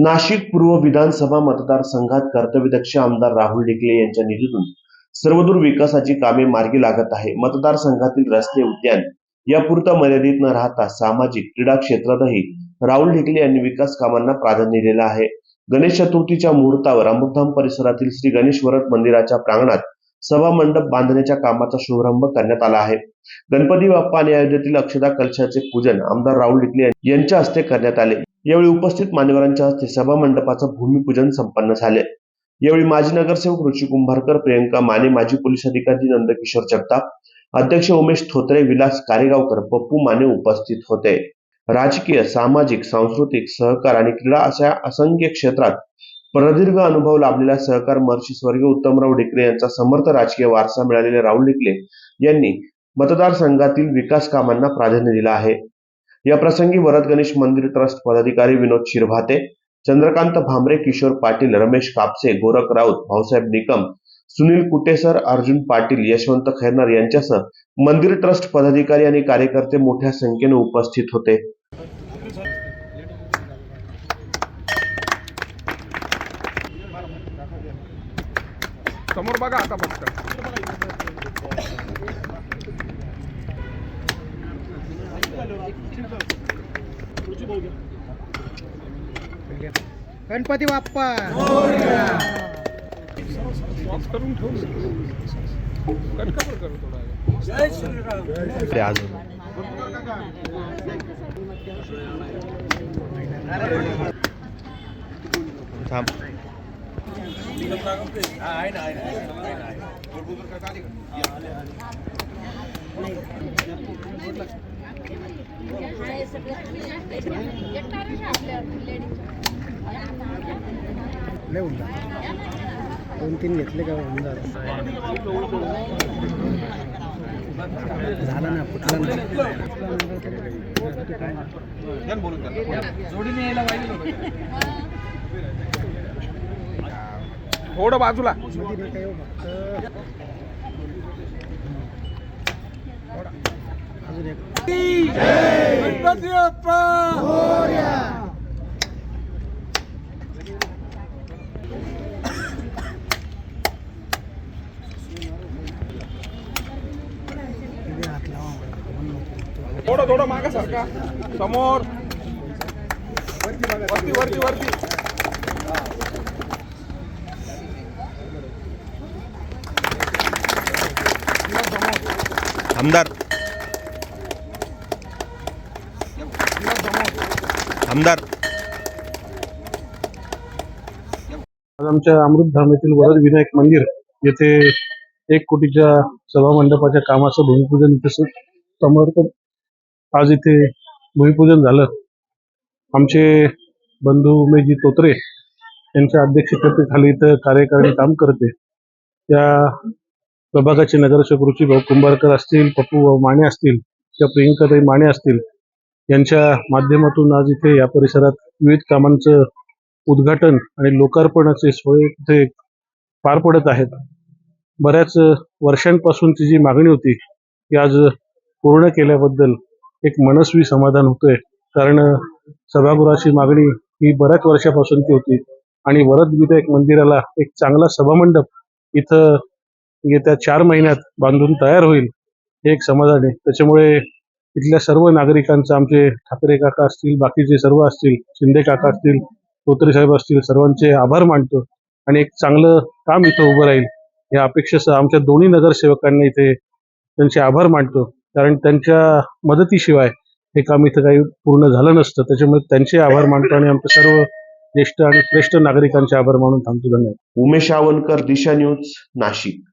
नाशिक पूर्व विधानसभा मतदारसंघात कर्तव्यदक्ष आमदार राहुल डिकले यांच्या निधीतून सर्वदूर विकासाची कामे मार्गी लागत आहे. मतदारसंघातील रस्ते उद्यान यापुरता मर्यादित न राहता सामाजिक क्रीडा क्षेत्रातही राहुल ढिकले यांनी विकास कामांना प्राधान्य दिलं आहे. गणेश चतुर्थीच्या मुहूर्तावर अमृतधाम परिसरातील श्री गणेश वरद मंदिराच्या प्रांगणात सभा मंडप बांधण्याच्या कामाचा शुभारंभ करण्यात आला आहे. गणपती बाप्पा आणि अयोध्येतील अक्षदा कलशाचे पूजन आमदार राहुल डिकले यांच्या हस्ते करण्यात आले. यावेळी उपस्थित मान्यवरांच्या हस्ते सभा मंडपाचं भूमिपूजन संपन्न झाले. यावेळी माजी नगरसेवक ऋषी कुंभारकर प्रियंका माने माजी पोलीस अधिकारी नंदकिशोर जगताप अध्यक्ष उमेश थोत्रे विलास कारेगावकर पप्पू माने उपस्थित होते. राजकीय सामाजिक सांस्कृतिक सहकार आणि क्रीडा अशा असंख्य क्षेत्रात प्रदीर्घ अनुभव लाभलेला सहकार महर्षी स्वर्गीय उत्तमराव डिकले यांचा समर्थ राजकीय वारसा मिळालेले राहुल डिकले यांनी मतदारसंघातील विकास कामांना प्राधान्य दिलं आहे. या प्रसंगी वरद गणेश मंदिर ट्रस्ट पदाधिकारी विनोद शिरभाते, चंद्रकांत भामरे, किशोर पाटील, रमेश कापसे, गोरख राऊत, भाऊसाहेब निकम, सुनील कुटेसर, अर्जुन पाटील, यशवंत खैरनार यांच्यासह मंदिर ट्रस्ट पदाधिकारी आणि कार्यकर्ते मोठ्या संख्येने उपस्थित होते. समोर बघा आता फक्त गणपती बाप्पा. सॉस करून ठेवू होऊन. दोन तीन घेतले का होऊन. झालं ना फुटलं थोडं बाजूला. अजून एक. लावा मला. थोडं थोडं मागा सारखा समोर. वरती वरती वरती. आमदार. आमदार. आज आमच्या अमृतधाम येथील वरद विनायक मंदिर येथे एक कोटीच्या सभा मंडपाच्या कामाचं भूमिपूजन तसंच सु- आज इथे भूमिपूजन झालं. आमचे बंधू उमेशजी तोत्रे यांच्या अध्यक्षतेखाली इथं कार्यकारिणी काम करते. त्या प्रभागाचे नगरसेवक रुची भाऊ कुंभारकर असतील पप्पू भाऊ माने असतील किंवा प्रियंकाताई माने असतील यांच्या माध्यमातून आज इथे या परिसरात विविध कामांचं उद्घाटन आणि लोकार्पणाचे सोय इथे पार पडत आहेत. बऱ्याच वर्षांपासूनची जी मागणी होती ती आज पूर्ण केल्याबद्दल एक मनस्वी समाधान होतोय. कारण सभागृहाची मागणी ही बऱ्याच वर्षापासूनची होती आणि वरद विधायक मंदिराला एक चांगला सभामंडप इथं येत्या चार महिन्यात बांधून तयार होईल हे एक समाधान आहे. त्याच्यामुळे इथल्या सर्व नागरिकांचं आमचे ठाकरे काका असतील बाकीचे सर्व असतील शिंदे काका असतील तोत्रे साहेब असतील सर्वांचे आभार मानतो. आणि एक चांगलं काम इथं उभं राहील या अपेक्षेसह आमच्या दोन्ही नगरसेवकांना इथे त्यांचे आभार मानतो. कारण त्यांच्या मदतीशिवाय हे काम इथं काही पूर्ण झालं नसतं. त्याच्यामुळे त्यांचे आभार मानतो आणि आमच्या सर्व ज्येष्ठ आणि श्रेष्ठ नागरिकांचे आभार मानून थांबतो. धन्यवाद. उमेश आवनकर दिशा न्यूज नाशिक.